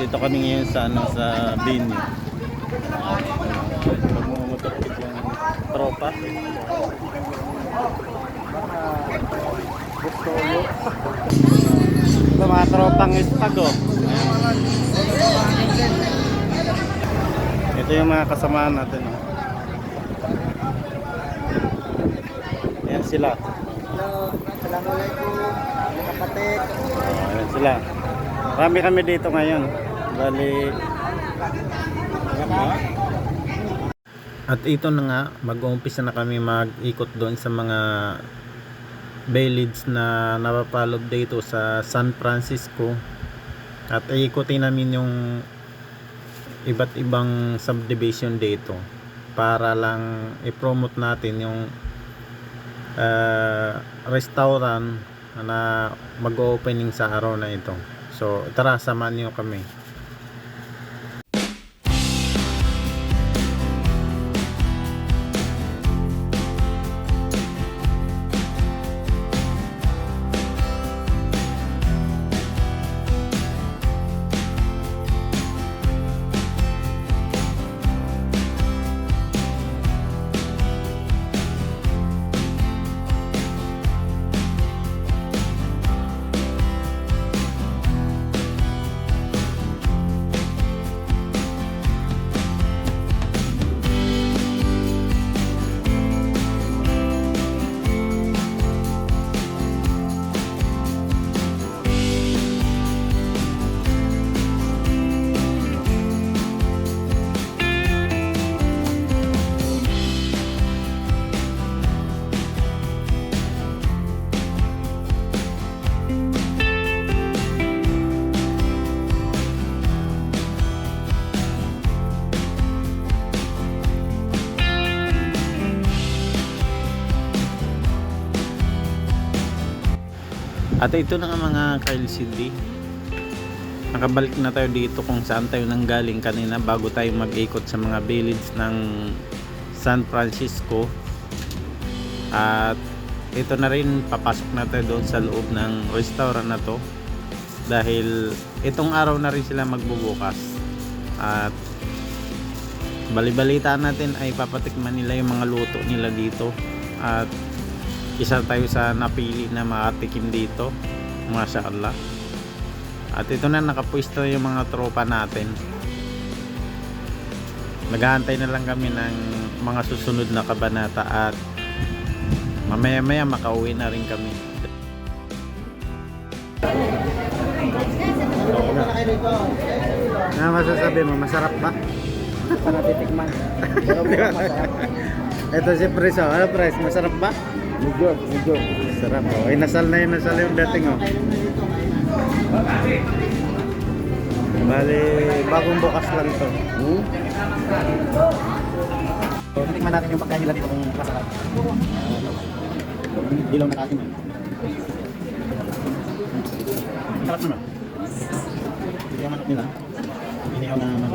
Nandito kami ngayon sa ano sa venue. Magmumutupit yung tropa. Ito mga tropang ispag oh. Ito yung mga kasamahan natin. Oh. Ayan sila. Hello, Assalamualaikum mga kapatid. Ayan sila. Marami kami dito ngayon. Bali, At ito na nga, mag-uumpisa na kami mag-ikot doon sa mga village na napapaloob dito sa San Francisco. At iikutin namin yung iba't ibang subdivision dito para lang i-promote natin yung uh, restaurant na mag-opening sa araw na ito. So, tara, samahan niyo kami. At ito na nga mga Kyle CD. Nakabalik na tayo dito kung saan tayo nanggaling kanina bago tayo mag-ikot sa mga village ng San Francisco. At ito na rin papasok na tayo doon sa loob ng restaurant na to. Dahil itong araw na rin sila magbubukas. At balibalitaan natin ay papatikman nila yung mga luto nila dito. At isa tayo sa napili na makatikim dito. Masya Allah at ito na nakapwesto yung mga tropa natin. Naghahantay na lang kami ng mga susunod na kabanata at mamaya maya makauwi na rin kami. Ano na na masasabi mo? Masarap ba? Para titikman. Ito si Preso. Ano Pres? Masarap ba? Medyo, medyo. Sarap oh. Ay nasal na yun, nasal yung dating oh. Bali, bagong bukas lang to. Hmm? So, natin yung pagkain nila dito kung masarap. Dilaw na kasi man. Sarap naman. Hindi yung manok nila. Inihaw na